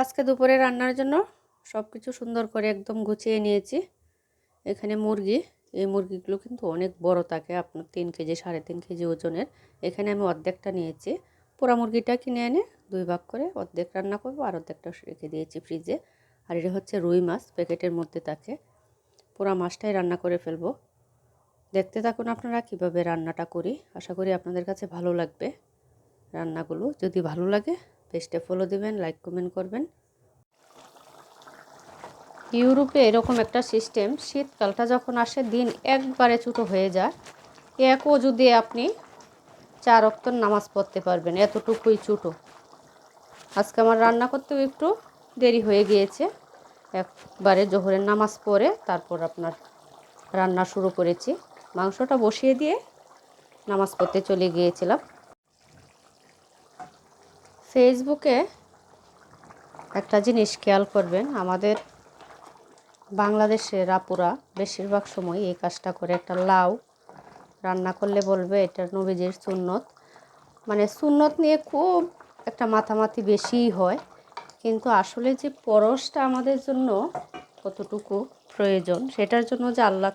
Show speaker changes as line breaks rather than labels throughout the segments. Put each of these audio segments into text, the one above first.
আজকে দুপুরে রান্নার জন্য সব কিছু সুন্দর করে একদম গুছিয়ে নিয়েছি। এখানে মুরগি, এই মুরগিগুলো কিন্তু অনেক বড় থাকে আপনার তিন কেজি, সাড়ে তিন কেজি ওজনের। এখানে আমি অর্ধেকটা নিয়েছি। পোড়া মুরগিটা কিনে এনে দুই ভাগ করে অর্ধেক রান্না করব আর অর্ধেকটা রেখে দিয়েছি ফ্রিজে। আর এটা হচ্ছে রুই মাছ প্যাকেটের মধ্যে থাকে পোড়া মাছটাই রান্না করে ফেলব। দেখতে থাকুন আপনারা কীভাবে রান্নাটা করি। আশা করি আপনাদের কাছে ভালো লাগবে রান্নাগুলো। যদি ভালো লাগে পেজটা ফলো দিবেন লাইক কমেন্ট করবেন। ইউরোপে এরকম একটা সিস্টেম শীতকালটা যখন আসে, দিন একবারে ছোটো হয়ে যায়। একও যদি আপনি চার অক্তর নামাজ পড়তে পারবেন, এতটুকুই ছোটো। আজকে আমার রান্না করতেও একটু দেরি হয়ে গিয়েছে। একবারে জোহরের নামাজ পড়ে তারপর আপনার রান্না শুরু করেছি। মাংসটা বসিয়ে দিয়ে নামাজ পড়তে চলে গিয়েছিলাম। ফেসবুকে একটা জিনিস খেয়াল করবেন, আমাদের বাংলাদেশের আপুরা বেশিরভাগ সময় এই কাজটা করে। একটা লাউ রান্না করলে বলবে এটা নবীজির সুন্নত। মানে সুন্নত নিয়ে খুব একটা মাথামাতি বেশিই হয়, কিন্তু আসলে যে পরশটা আমাদের জন্য কতটুকু প্রয়োজন, সেটার জন্য যে আল্লাহ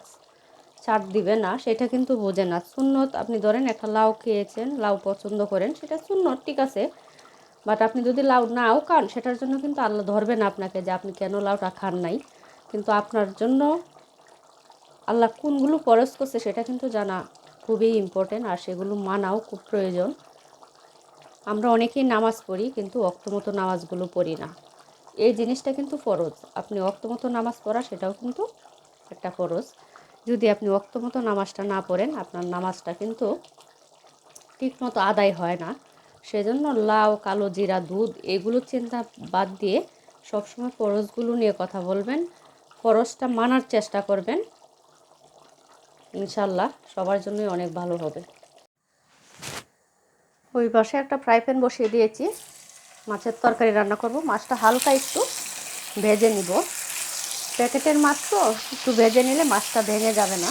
ছাড় দিবে না, সেটা কিন্তু বোঝে না। সুন্নত, আপনি ধরেন একটা লাউ খেয়েছেন, লাউ পছন্দ করেন, সেটা সুন্নত, ঠিক আছে। বাট আপনি যদি লাউ নাও খান, সেটার জন্য কিন্তু আল্লাহ ধরবে না আপনাকে যে আপনি কেন লাউটা খান নাই। কিন্তু আপনার জন্য আল্লাহ কোনগুলো পরশ করছে সেটা কিন্তু জানা খুবই ইম্পর্টেন্ট আর সেগুলো মানাও খুব প্রয়োজন। আমরা অনেকেই নামাজ পড়ি, কিন্তু অক্তমতো নামাজগুলো পড়ি না। এই জিনিসটা কিন্তু ফরজ। আপনি অক্তমতো নামাজ পড়া, সেটাও কিন্তু একটা ফরজ। যদি আপনি অক্তমতো নামাজটা না পড়েন, আপনার নামাজটা কিন্তু ঠিকমতো আদায় হয় না। সেজন্য লাউ, কালো জিরা, দুধ এগুলো চিন্তা বাদ দিয়ে সবসময় ফরজগুলো নিয়ে কথা বলবেন। ফরজটা মানার চেষ্টা করবেন। ইনশাল্লাহ সবার জন্যই অনেক ভালো হবে। ওই পাশে একটা ফ্রাই প্যান বসিয়ে দিয়েছি। মাছের তরকারি রান্না করব। মাছটা হালকা একটু ভেজে নিব। প্যাকেটের মাছ তো একটু ভেজে নিলে মাছটা ভেঙে যাবে না।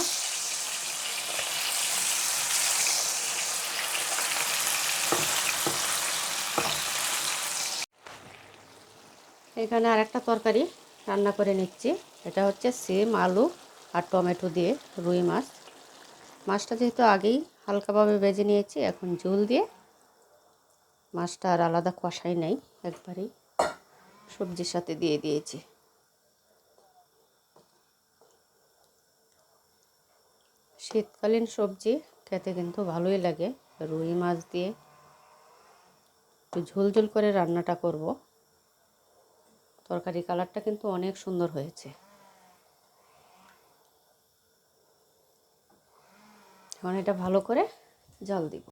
এখানে আর একটা তরকারি রান্না করে নিচ্ছি। এটা হচ্ছে সিম আলু আর টমেটো দিয়ে রুই মাছ। মাছটা যেহেতু আগেই হালকাভাবে বেজে নিয়েছি, এখন ঝোল দিয়ে মাছটা আর আলাদা কষাই নাই, একবারেই সবজির সাথে দিয়ে দিয়েছি। শীতকালীন সবজি খেতে কিন্তু ভালোই লাগে, রুই মাছ দিয়ে একটু ঝোল ঝোল করে রান্নাটা করব। তরকারি কালারটা কিন্তু অনেক সুন্দর হয়েছে। এখন এটা ভালো করে জল দিব।